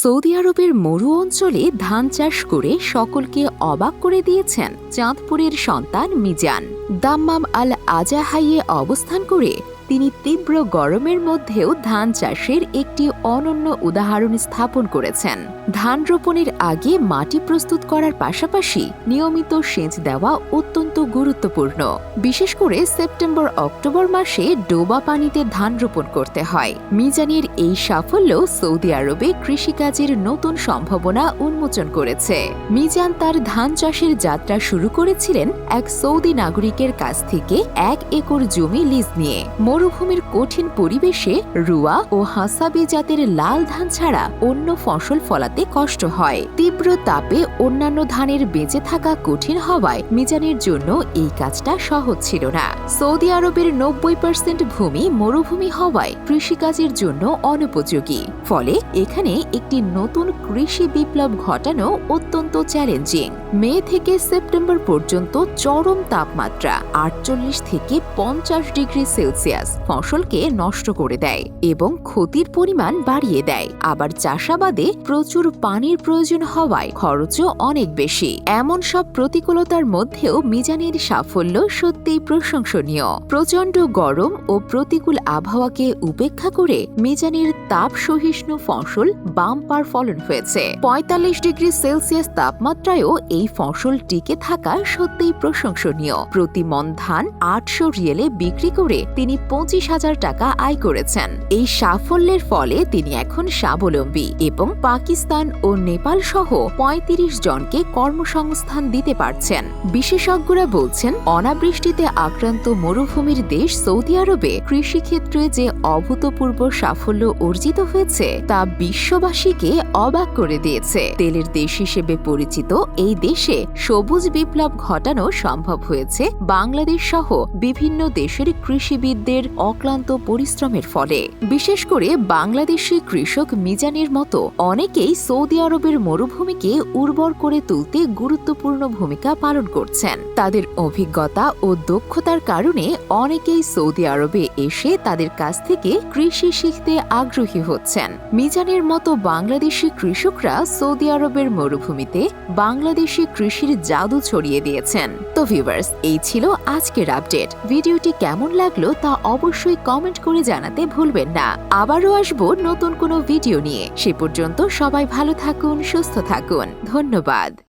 Saudi আরবের মরু অঞ্চলে ধান চাষ করে সকলকে অবাক করে দিয়েছেন চাঁদপুরের সন্তান মিজান। দাম্মাম আল আজাহাইয়ে অবস্থান করে তিনি তীব্র গরমের মধ্যেও ধান চাষের একটি অনন্য উদাহরণ স্থাপন করেছেন। ধান রোপণের আগে মাটি প্রস্তুত করার পাশাপাশি নিয়মিত সেচ দেওয়া অত্যন্ত গুরুত্বপূর্ণ। বিশেষ করে সেপ্টেম্বর অক্টোবর মাসে ডোবা পানিতে ধান রোপণ করতে হয়। মিজানের এই সাফল্য সৌদি আরবে কৃষিকাজের নতুন সম্ভাবনা উন্মোচন করেছে। মিজান তার ধান চাষের যাত্রা শুরু করেছিলেন এক সৌদি নাগরিকের কাছ থেকে এক একর জমি লিজ নিয়ে। মরুভূমির কঠিন পরিবেশে রুয়া ও হাসাবি জাতের লাল ধান ছাড়া অন্য ফসল ফলাতে কষ্ট হয়। তীব্র তাপে অন্যান্য ধানের বেঁচে থাকা কঠিন হওয়ায় মিজানের জন্য এই কাজটা সহজ ছিল না। সৌদি আরবের নব্বই পার্সেন্ট ভূমি মরুভূমি হওয়ায় কৃষিকাজের জন্য অনুপযোগী। ফলে এখানে একটি নতুন কৃষি বিপ্লব ঘটানো অত্যন্ত চ্যালেঞ্জিং মে থেকে সেপ্টেম্বর পর্যন্ত চরম তাপমাত্রা, আটচল্লিশ থেকে পঞ্চাশ ডিগ্রি সেলসিয়াস। ফসলকে নষ্ট করে দেয় এবং ক্ষতির পরিমাণ বাড়িয়ে দেয়। আবার চাষাবাদে প্রচুর পানির প্রয়োজন হওয়ায় খরচও অনেক বেশি। এমন সব প্রতিকূলতার মধ্যেও মিজানের সাফল্য সত্যিই প্রশংসনীয়। প্রচণ্ড গরম ও প্রতিকূল আবহাওয়াকে উপেক্ষা করে মিজানের তাপ সহিষ্ণু ফসল বাম্পার ফলন হয়েছে। পঁয়তাল্লিশ ডিগ্রি সেলসিয়াস তাপমাত্রায়ও এই ফসল টিকে থাকা সত্যিই প্রশংসনীয়। প্রতি মন ধান আটশো রিয়েলে বিক্রি করে তিনি পঁচিশ হাজার টাকা আয় করেছেন। এই সাফল্যের ফলে তিনি এখন স্বাবলম্বী এবং পাকিস্তান ও নেপাল সহ পঁয়ত্রিশ জনকে কর্মসংস্থান দিতে পারছেন। বিশেষজ্ঞরা বলছেন, অনাবৃষ্টিতে আক্রান্ত মরুভূমির দেশ সৌদি আরবে কৃষিক্ষেত্রে যে অভূতপূর্ব সাফল্য অর্জিত হয়েছে, তা বিশ্ববাসীকে অবাক করে দিয়েছে। তেলের দেশ হিসেবে পরিচিত এই দেশে সবুজ বিপ্লব ঘটানো সম্ভব হয়েছে বাংলাদেশ সহ বিভিন্ন দেশের কৃষিবিদদের অক্লান্ত পরিশ্রমের ফলে। বিশেষ করে বাংলাদেশি কৃষক মিজানের মতো অনেকেই সৌদি আরবের মরুভূমিকে উর্বর করে তুলতে গুরুত্বপূর্ণ ভূমিকা পালন করছেন। তাদের অভিজ্ঞতা ও দক্ষতার কারণে অনেকেই সৌদি আরবে এসে তাদের কাছ থেকে কৃষি শিখতে আগ্রহী হচ্ছেন। মিজানের মতো বাংলাদেশি কৃষকরা সৌদি আরবের মরুভূমিতে বাংলাদেশি কৃষির জাদু ছড়িয়ে দিয়েছেন। তো ভিউয়ার্স এই ছিল আজকের আপডেট ভিডিওটি কেমন লাগল তা অবশ্যই কমেন্ট করে জানাতে ভুলবেন না। আবারও আসব নতুন কোনো ভিডিও নিয়ে। সে পর্যন্ত সবাই ভালো থাকুন, সুস্থ থাকুন। ধন্যবাদ।